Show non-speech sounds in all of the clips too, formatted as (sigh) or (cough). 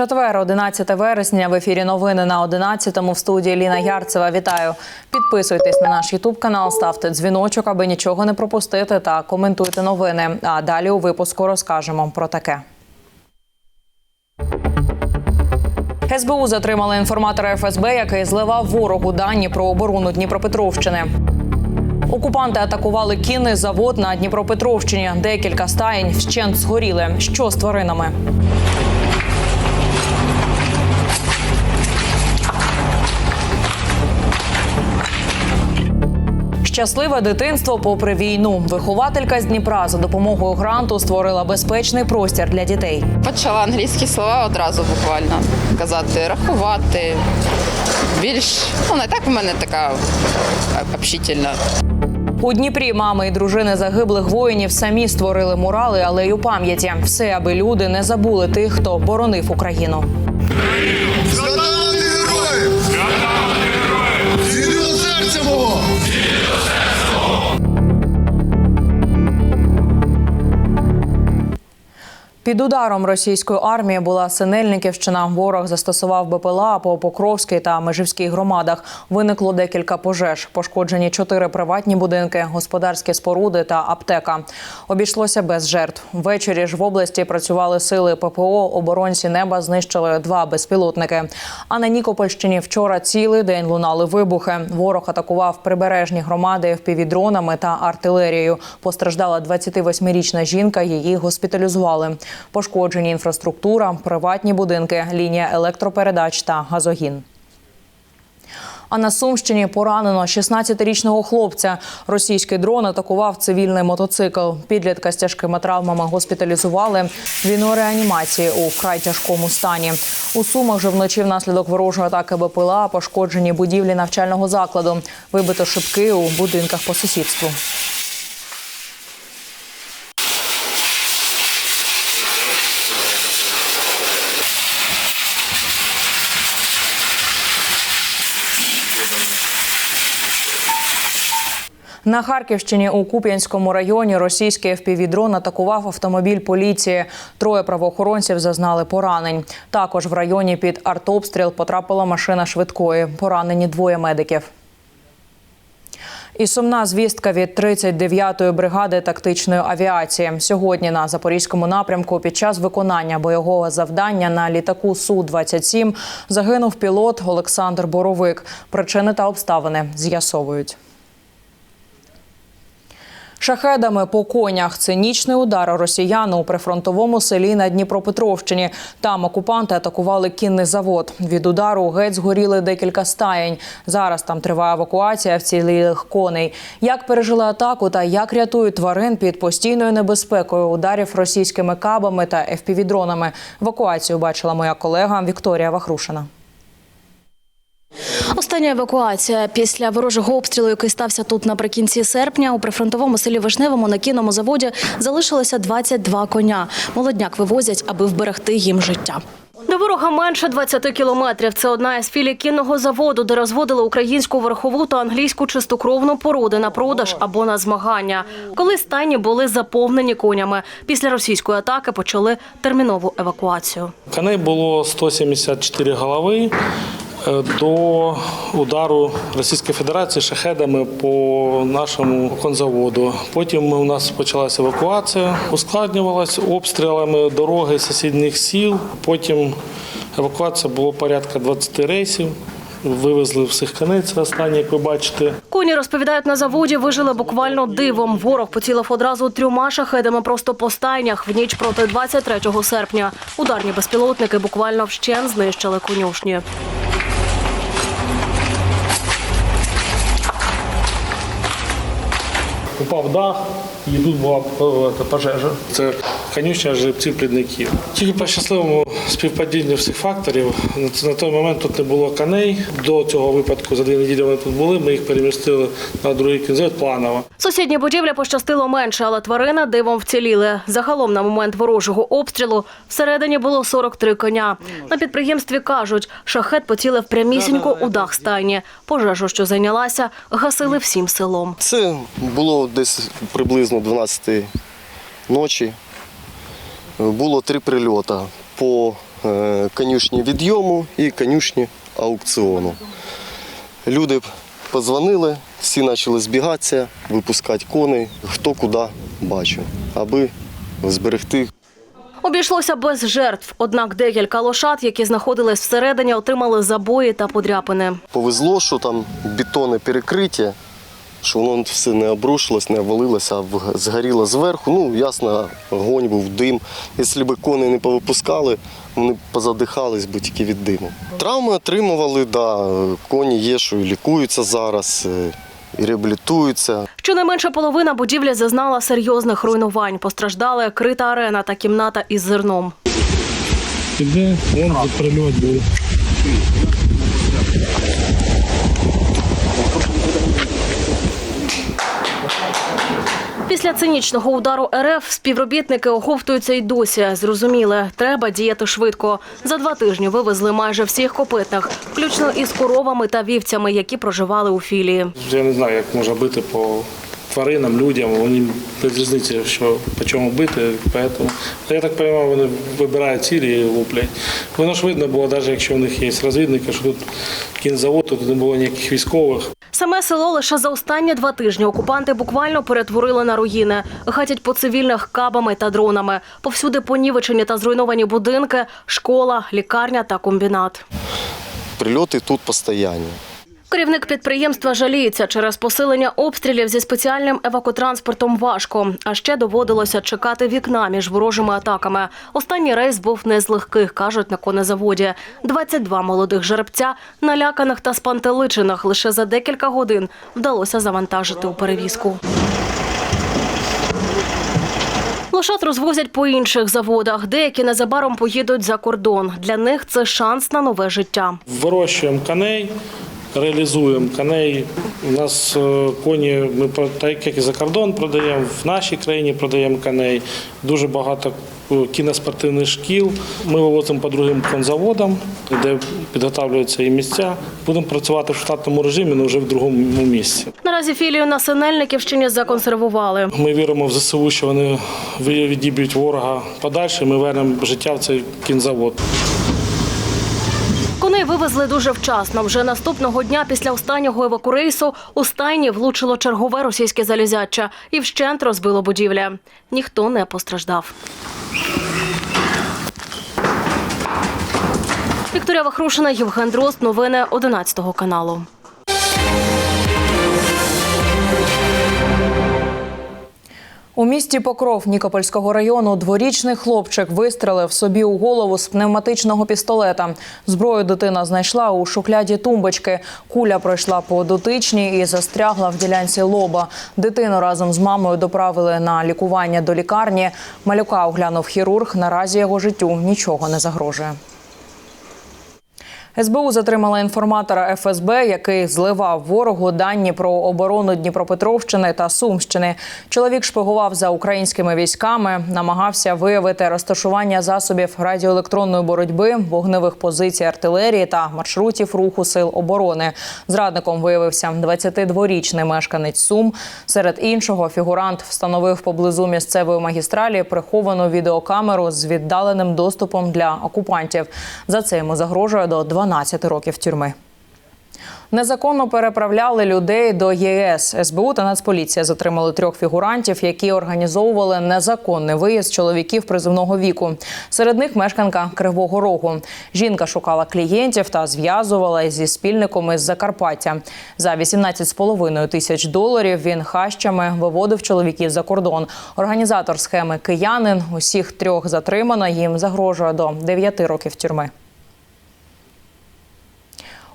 Четвер, 11 вересня. В ефірі новини на 11-му в студії Ліна Ярцева. Вітаю. Підписуйтесь на наш Ютуб канал, ставте дзвіночок, аби нічого не пропустити, та коментуйте новини. А далі у випуску розкажемо про таке. СБУ затримали інформатора ФСБ, який зливав ворогу дані про оборону Дніпропетровщини. Окупанти атакували кінний завод на Дніпропетровщині. Декілька стаєнь вщент згоріли. Що з тваринами? Щасливе дитинство попри війну. Вихователька з Дніпра за допомогою гранту створила безпечний простір для дітей. Почала англійські слова одразу буквально казати, рахувати. Більш ну не так в мене така общительна. У Дніпрі мами і дружини загиблих воїнів самі створили мурали алею пам'яті. Все, аби люди не забули тих, хто боронив Україну. Згадали героїв! Згадали героїв! Звільнило серця мого! Під ударом російської армії була Синельниківщина. Ворог застосував БПЛА по Покровській та Межівській громадах. Виникло декілька пожеж. Пошкоджені чотири приватні будинки, господарські споруди та аптека. Обійшлося без жертв. Ввечері ж в області працювали сили ППО. Оборонці неба знищили два безпілотники. А на Нікопольщині вчора цілий день лунали вибухи. Ворог атакував прибережні громади впівдронами та артилерією. Постраждала 28-річна жінка. Її госпіталізували. Пошкоджені інфраструктура, приватні будинки, лінія електропередач та газогін. А на Сумщині поранено 16-річного хлопця. Російський дрон атакував цивільний мотоцикл. Підлітка з тяжкими травмами госпіталізували. Він у реанімації у вкрай тяжкому стані. У Сумах же вночі внаслідок ворожої атаки БПЛА пошкоджені будівлі навчального закладу. Вибито шибки у будинках по сусідству. На Харківщині у Куп'янському районі російський FPV-дрон атакував автомобіль поліції. Троє правоохоронців зазнали поранень. Також в районі під артобстріл потрапила машина швидкої. Поранені двоє медиків. І сумна звістка від 39-ї бригади тактичної авіації. Сьогодні на запорізькому напрямку під час виконання бойового завдання на літаку су 27 загинув пілот Олександр Боровик. Причини та обставини з'ясовують. Шахедами по конях цинічний удар росіян у прифронтовому селі на Дніпропетровщині. Там окупанти атакували кінний завод. Від удару геть згоріли декілька стаєнь. Зараз там триває евакуація вцілілих коней. Як пережили атаку та як рятують тварин під постійною небезпекою ударів російськими кабами та FPV-дронами. Евакуацію бачила моя колега Вікторія Вахрушина. Остання евакуація після ворожого обстрілу, який стався тут наприкінці серпня, у прифронтовому селі Вишневому на кінному заводі залишилося 22 коня. Молодняк вивозять, аби вберегти їм життя. До ворога менше 20 кілометрів. Це одна із філій кінного заводу, де розводили українську верхову та англійську чистокровну породи на продаж або на змагання. Коли стайні були заповнені конями. Після російської атаки почали термінову евакуацію. Коней було 174 голови до удару Російської Федерації шахедами по нашому конзаводу. Потім у нас почалася евакуація, ускладнювалася обстрілами дороги сусідніх сіл. Потім евакуація було порядка 20 рейсів. Вивезли всіх коней, це останні, як ви бачите. Коні розповідають на заводі, вижили буквально дивом. Ворог поцілив одразу трьома шахедами просто по стайнях в ніч проти 23 серпня. Ударні безпілотники буквально вщен знищили конюшні. Упав дах, і тут була пожежа. Це конюшня жеребців плідників. Тільки по щасливому співпадінню всіх факторів. На- На той момент тут не було коней. До цього випадку за дві неділі вони тут були. Ми їх перемістили на другий кінцевет планово. Сусідні будівлі пощастило менше, але тварини дивом вціліли. Загалом на момент ворожого обстрілу всередині було 43 коня. На підприємстві кажуть, шахет поцілив прямісінько у дах стайні. Пожежу, що зайнялася, гасили всім селом. Це було десь приблизно 12 ночі. Було три прильоти по е, конюшні відйому і конюшні аукціону. Люди позвонили, всі почали збігатися, випускати коней, хто куди бачив, аби зберегти Обійшлося без жертв. Однак декілька лошад, які знаходились всередині, отримали забої та подряпини. Повезло, що там бетонне перекриття, що воно все не обрушилось, не обвалилося, а згоріло зверху. Ну, ясно, огонь був, дим. Якщо б кони не повипускали, вони б позадихались би тільки від диму. Травми отримували, да, коні є, що і лікуються зараз, е, і реабілітуються. Щонайменше половина будівлі зазнала серйозних руйнувань. Постраждали крита арена та кімната із зерном. Іде, вон прильот був. Після цинічного удару РФ співробітники оговтуються й досі. Зрозуміли, треба діяти швидко. За два тижні вивезли майже всіх копитних, включно із коровами та вівцями, які проживали у філії. Я не знаю, як можна бити по тваринам, людям. Вони без різниці, що по чому бити. Поэтому, я так розумію, вони вибирають цілі і луплять. Воно ж видно було, навіть якщо в них є розвідники, що тут кінзавод, тут не було ніяких військових. Саме село лише за останні два тижні окупанти буквально перетворили на руїни. Гатять по цивільних кабами та дронами. Повсюди понівечені та зруйновані будинки, школа, лікарня та комбінат. Прильоти тут постійні. Керівник підприємства жаліється через посилення обстрілів зі спеціальним евакотранспортом важко. А ще доводилося чекати вікна між ворожими атаками. Останній рейс був не з легких, кажуть на конезаводі. 22 молодих жеребця, наляканих та спантеличених, лише за декілька годин вдалося завантажити у перевізку. Лошад розвозять по інших заводах. Деякі незабаром поїдуть за кордон. Для них це шанс на нове життя. Вирощуємо коней, реалізуємо коней. У нас е, коні, ми так як і за кордон продаємо, в нашій країні продаємо коней. Дуже багато е, кіноспортивних шкіл. Ми вивозимо по другим конзаводам, де підготовлюються і місця. Будемо працювати в штатному режимі, але вже в другому місці. Наразі філію на Синельниківщині законсервували. Ми віримо в ЗСУ, що вони відіб'ють ворога подальше. Ми вернемо життя в цей кінзавод. Коней вивезли дуже вчасно. Вже наступного дня після останнього евакурейсу у стайні влучило чергове російське залізяча і вщент розбило будівля. Ніхто не постраждав. Вікторія Вахрушина, Євген Дрозд. Новини 11 каналу. У місті Покров Нікопольського району дворічний хлопчик вистрелив собі у голову з пневматичного пістолета. Зброю дитина знайшла у шухляді тумбочки. Куля пройшла по дотичній і застрягла в ділянці лоба. Дитину разом з мамою доправили на лікування до лікарні. Малюка оглянув хірург. Наразі його життю нічого не загрожує. СБУ затримала інформатора ФСБ, який зливав ворогу дані про оборону Дніпропетровщини та Сумщини. Чоловік шпигував за українськими військами, намагався виявити розташування засобів радіоелектронної боротьби, вогневих позицій артилерії та маршрутів руху сил оборони. Зрадником виявився 22-річний мешканець Сум. Серед іншого фігурант встановив поблизу місцевої магістралі приховану відеокамеру з віддаленим доступом для окупантів. За це йому загрожує до 12 років тюрми. Незаконно переправляли людей до ЄС. СБУ та Нацполіція затримали трьох фігурантів, які організовували незаконний виїзд чоловіків призовного віку. Серед них мешканка Кривого Рогу. Жінка шукала клієнтів та зв'язувала зі спільником із Закарпаття. За 18,5 тисяч доларів він хащами виводив чоловіків за кордон. Організатор схеми киянин. Усіх трьох затримано. Їм загрожує до 9 років тюрми.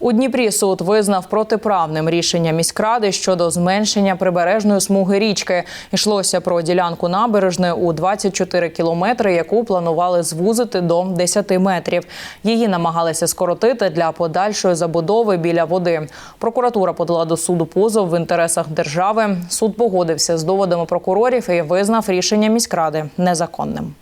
У Дніпрі суд визнав протиправним рішення міськради щодо зменшення прибережної смуги річки. Йшлося про ділянку набережної у 24 кілометри, яку планували звузити до 10 метрів. Її намагалися скоротити для подальшої забудови біля води. Прокуратура подала до суду позов в інтересах держави. Суд погодився з доводами прокурорів і визнав рішення міськради незаконним.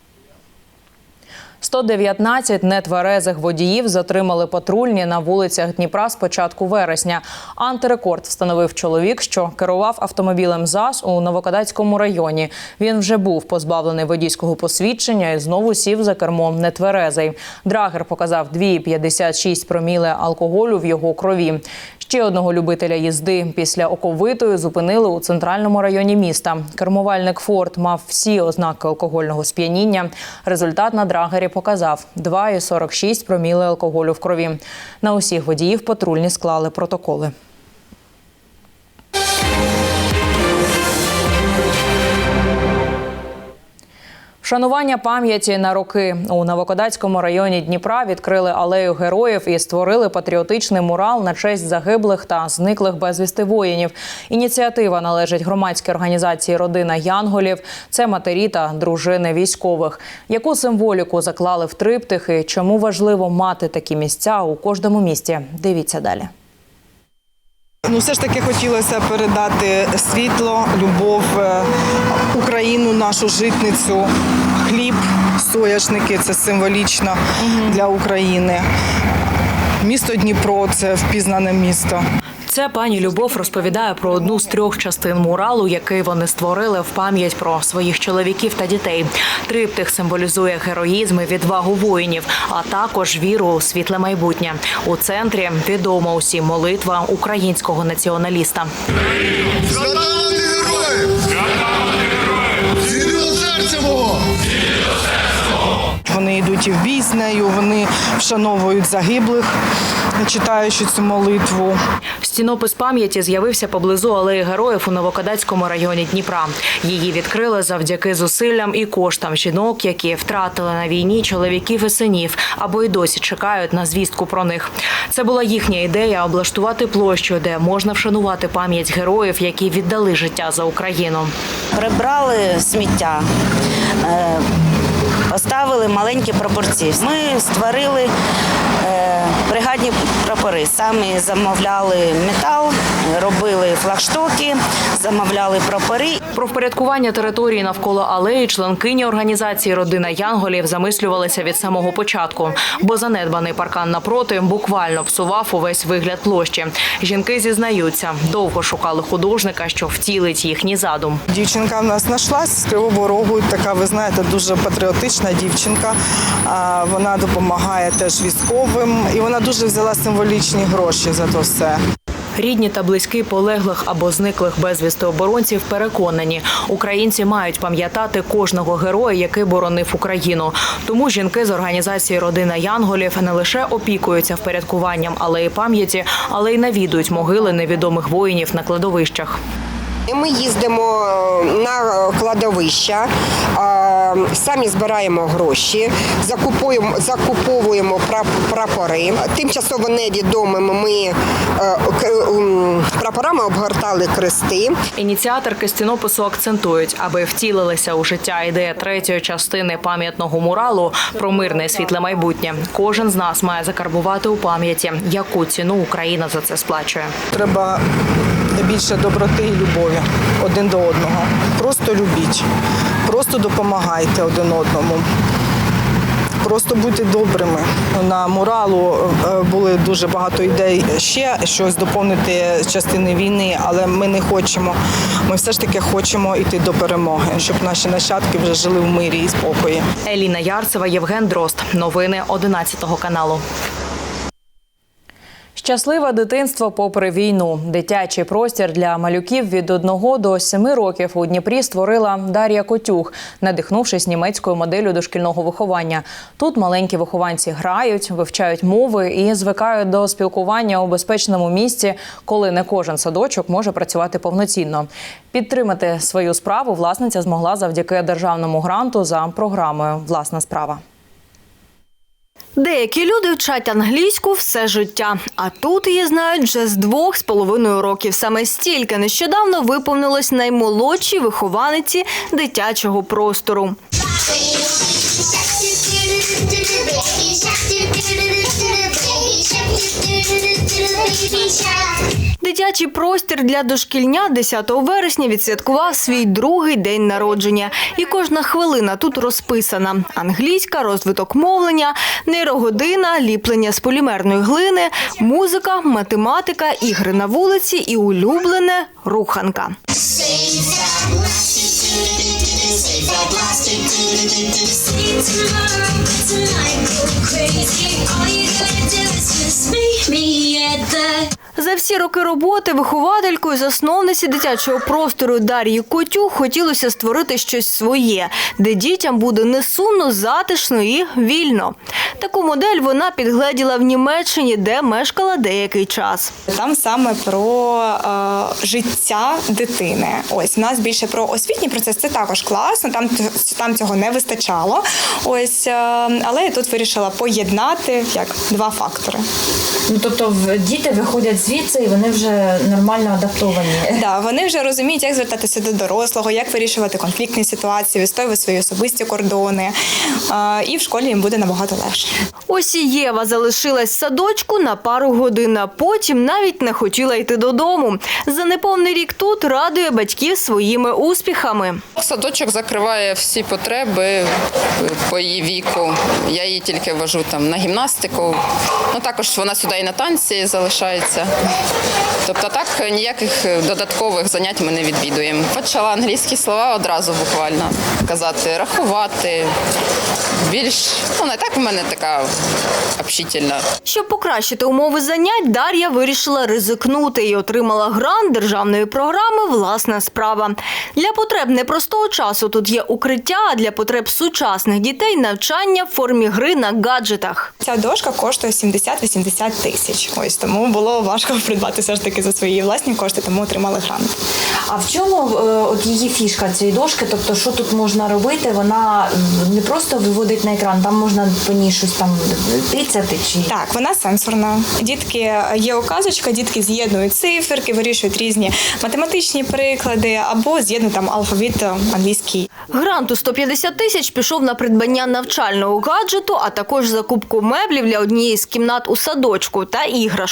119 нетверезих водіїв затримали патрульні на вулицях Дніпра з початку вересня. Антирекорд встановив чоловік, що керував автомобілем ЗАЗ у Новокадацькому районі. Він вже був позбавлений водійського посвідчення і знову сів за кермом нетверезий. Драгер показав 2,56 проміле алкоголю в його крові. Ще одного любителя їзди після оковитої зупинили у центральному районі міста. Кермувальник Форд мав всі ознаки алкогольного сп'яніння. Результат на драгері показав 2,46 проміли алкоголю в крові. На усіх водіїв патрульні склали протоколи. Вшанування пам'яті на роки у Новокодацькому районі Дніпра відкрили алею героїв і створили патріотичний мурал на честь загиблих та зниклих безвісти воїнів. Ініціатива належить громадській організації Родина Янголів. Це матері та дружини військових. Яку символіку заклали в триптихи? Чому важливо мати такі місця у кожному місті? Дивіться далі. Ну, все ж таки хотілося передати світло, любов, е, Україну, нашу житницю, хліб, соняшники це символічно для України. Місто Дніпро це впізнане місто. Це пані Любов розповідає про одну з трьох частин муралу, який вони створили в пам'ять про своїх чоловіків та дітей. Триптих символізує героїзм і відвагу воїнів, а також віру у світле майбутнє. У центрі відома усім молитва українського націоналіста. Вони йдуть і в бій з нею, вони вшановують загиблих, читаючи цю молитву. Стінопис пам'яті з'явився поблизу алеї героїв у Новокадацькому районі Дніпра. Її відкрили завдяки зусиллям і коштам жінок, які втратили на війні чоловіків і синів, або й досі чекають на звістку про них. Це була їхня ідея облаштувати площу, де можна вшанувати пам'ять героїв, які віддали життя за Україну. прибрали сміття, е, поставили маленькі прапорці. Ми створили бригадні прапори. Самі замовляли метал, робили флагштоки, замовляли прапори. Про впорядкування території навколо алеї членкині організації Родина Янголів замислювалися від самого початку, бо занедбаний паркан напроти буквально псував увесь вигляд площі. Жінки зізнаються, довго шукали художника, що втілить їхній задум. Дівчинка в нас знайшлась з Кривого Рогу, така, ви знаєте, дуже патріотична дівчинка. А, Вона допомагає теж військовим, і вона дуже взяла символічні гроші за то все. Рідні та близькі полеглих або зниклих безвісти оборонців переконані, українці мають пам'ятати кожного героя, який боронив Україну. Тому жінки з організації Родина Янголів не лише опікуються впорядкуванням алеї пам'яті, але й навідують могили невідомих воїнів на кладовищах. Ми їздимо е, на кладовища, е, самі збираємо гроші, закупуємо, закуповуємо прап- прапори. Тимчасово невідомими ми е, к- прапорами обгортали крести. Ініціаторки стінопису акцентують, аби втілилася у життя ідея третьої частини пам'ятного муралу про мирне світле майбутнє. Кожен з нас має закарбувати у пам'яті, яку ціну Україна за це сплачує. Треба більше доброти і любові один до одного. Просто любіть, просто допомагайте один одному. Просто будьте добрими. На муралу е, були дуже багато ідей ще щось доповнити частини війни, але ми не хочемо. Ми все ж таки хочемо йти до перемоги, щоб наші нащадки вже жили в мирі і спокої. Еліна Ярцева, Євген Дрозд. Новини 11 каналу. Щасливе дитинство попри війну. Дитячий простір для малюків від 1 до 7 років у Дніпрі створила Дар'я Котюх, надихнувшись німецькою моделлю дошкільного виховання. Тут маленькі вихованці грають, вивчають мови і звикають до спілкування у безпечному місці, коли не кожен садочок може працювати повноцінно. Підтримати свою справу власниця змогла завдяки державному гранту за програмою Власна справа. Деякі люди вчать англійську все життя, а тут її знають вже з двох з половиною років. Саме стільки нещодавно виповнилось наймолодшій вихованиці дитячого простору. Дитячий простір для дошкільня 10 вересня відсвяткував свій другий день народження. І кожна хвилина тут розписана: англійська, розвиток мовлення, нейрогодина, ліплення з полімерної глини, музика, математика, ігри на вулиці і улюблене руханка. save that plastic. Say tomorrow, but tonight go crazy. All you gotta do is just make me. За всі роки роботи вихователькою засновниці дитячого простору Дар'ї Котю хотілося створити щось своє, де дітям буде не сумно, затишно і вільно. Таку модель вона підгледіла в Німеччині, де мешкала деякий час. Там саме про е, життя дитини. Ось у нас більше про освітній процес. Це також класно. Там там цього не вистачало. Ось, е, але я тут вирішила поєднати як два фактори. Ну тобто в- діти виходять звідси і вони вже нормально адаптовані. Да, вони вже розуміють, як звертатися до дорослого, як вирішувати конфліктні ситуації, відстоювати свої особисті кордони. І в школі їм буде набагато легше. Ось і Єва залишилась в садочку на пару годин, а потім навіть не хотіла йти додому. За неповний рік тут радує батьків своїми успіхами. Садочок закриває всі потреби по її віку. Я її тільки вожу там на гімнастику. Ну також вона сюди і на танці залишається. Тобто так ніяких додаткових занять ми не відвідуємо. Почала англійські слова одразу буквально казати, рахувати. Більш ну не так в мене така общительна. Щоб покращити умови занять, Дар'я вирішила ризикнути і отримала грант державної програми Власна справа. Для потреб непростого часу тут є укриття, а для потреб сучасних дітей навчання в формі гри на гаджетах. Ця дошка коштує 70-80 тисяч. Ось тому було важко (laughs) придбати все ж таки за свої власні кошти, тому отримали грант. А в чому е, от її фішка цієї дошки? Тобто, що тут можна робити? Вона не просто виводить на екран, там можна по ній щось там тицяти чи Так, вона сенсорна. Дітки є указочка, дітки з'єднують циферки, вирішують різні математичні приклади або з'єднують там алфавіт англійський. Грант у 150 тисяч пішов на придбання навчального гаджету, а також закупку меблів для однієї з кімнат у садочку та іграшок.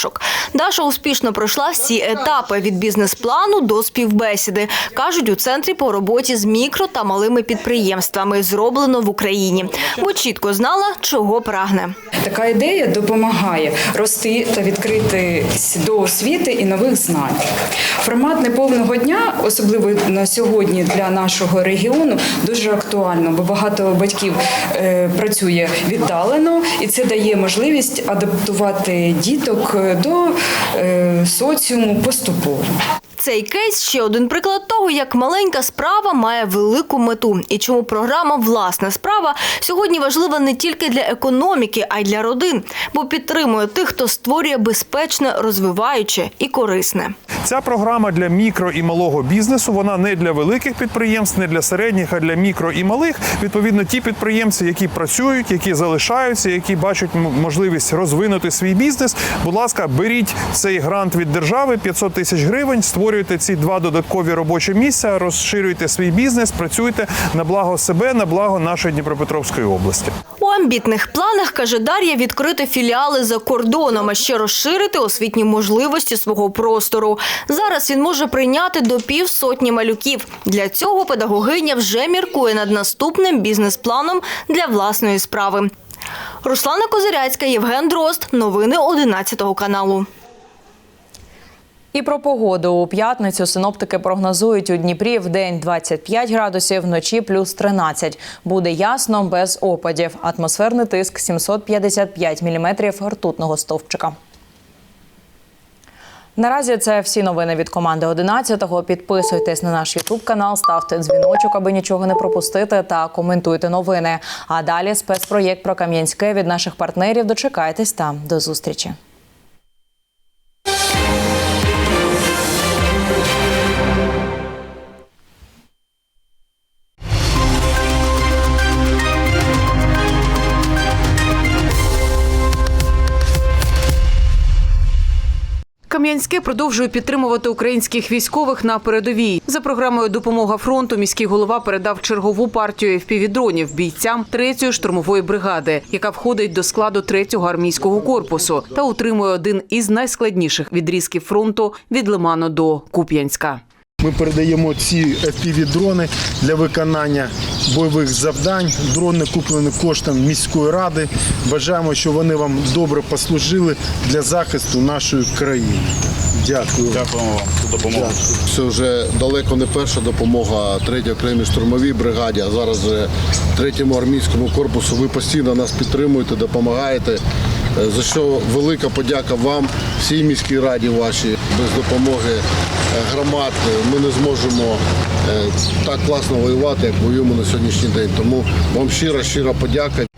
Даша успішно пройшла всі етапи від бізнес-плану до співбесіди. кажуть у центрі по роботі з мікро та малими підприємствами, зроблено в Україні, бо чітко знала, чого прагне. Така ідея допомагає рости та відкритись до освіти і нових знань. Формат неповного дня, особливо на сьогодні для нашого регіону, дуже актуально, бо багато батьків е, працює віддалено, і це дає можливість адаптувати діток до е, соціуму поступово. Цей кейс ще один приклад того, як маленька справа має велику мету, і чому програма Власна справа сьогодні важлива не тільки для економіки, а й для родин, бо підтримує тих, хто створює безпечне, розвиваюче і корисне. Ця програма для мікро і малого бізнесу. Вона не для великих підприємств, не для середніх, а для мікро і малих. Відповідно, ті підприємці, які працюють, які залишаються, які бачать можливість розвинути свій бізнес. Будь ласка, беріть цей грант від держави 500 тисяч гривень, створюйте ці два додаткові робочі місця, розширюйте свій бізнес, працюйте на благо себе, на благо нашої Дніпропетровської області. У амбітних планах, каже Дар'я, відкрити філіали за кордоном, а ще розширити освітні можливості свого простору. Зараз він може прийняти до півсотні малюків. Для цього педагогиня вже міркує над наступним бізнес-планом для власної справи. Руслана Козиряцька, Євген Дрозд. Новини 11 каналу. І про погоду у п'ятницю синоптики прогнозують у Дніпрі в день 25 градусів, вночі плюс 13. Буде ясно, без опадів. Атмосферний тиск 755 міліметрів ртутного стовпчика. Наразі це всі новини від команди 11-го. Підписуйтесь на наш Ютуб канал, ставте дзвіночок, аби нічого не пропустити, та коментуйте новини. А далі спецпроєкт про Кам'янське від наших партнерів. Дочекайтесь там. До зустрічі. Кам'янське продовжує підтримувати українських військових на передовій. За програмою Допомога фронту міський голова передав чергову партію FPV-дронів бійцям 3-ї штурмової бригади, яка входить до складу 3-го армійського корпусу та утримує один із найскладніших відрізків фронту від Лиману до Куп'янська. Ми передаємо ці FPV-дрони для виконання бойових завдань. Дрони куплені коштом міської ради. Бажаємо, щоб вони вам добре послужили для захисту нашої країни. Дякую. Дякуємо вам за допомогу. Це вже далеко не перша допомога третій окремій штурмовій бригаді, а зараз вже третьому армійському корпусу. Ви постійно нас підтримуєте, допомагаєте. Е, За що велика подяка вам, всій міській раді вашій. Без допомоги е, громад е, ми не зможемо так класно воювати, як воюємо на сьогоднішній день. Тому вам щира, щира подяка.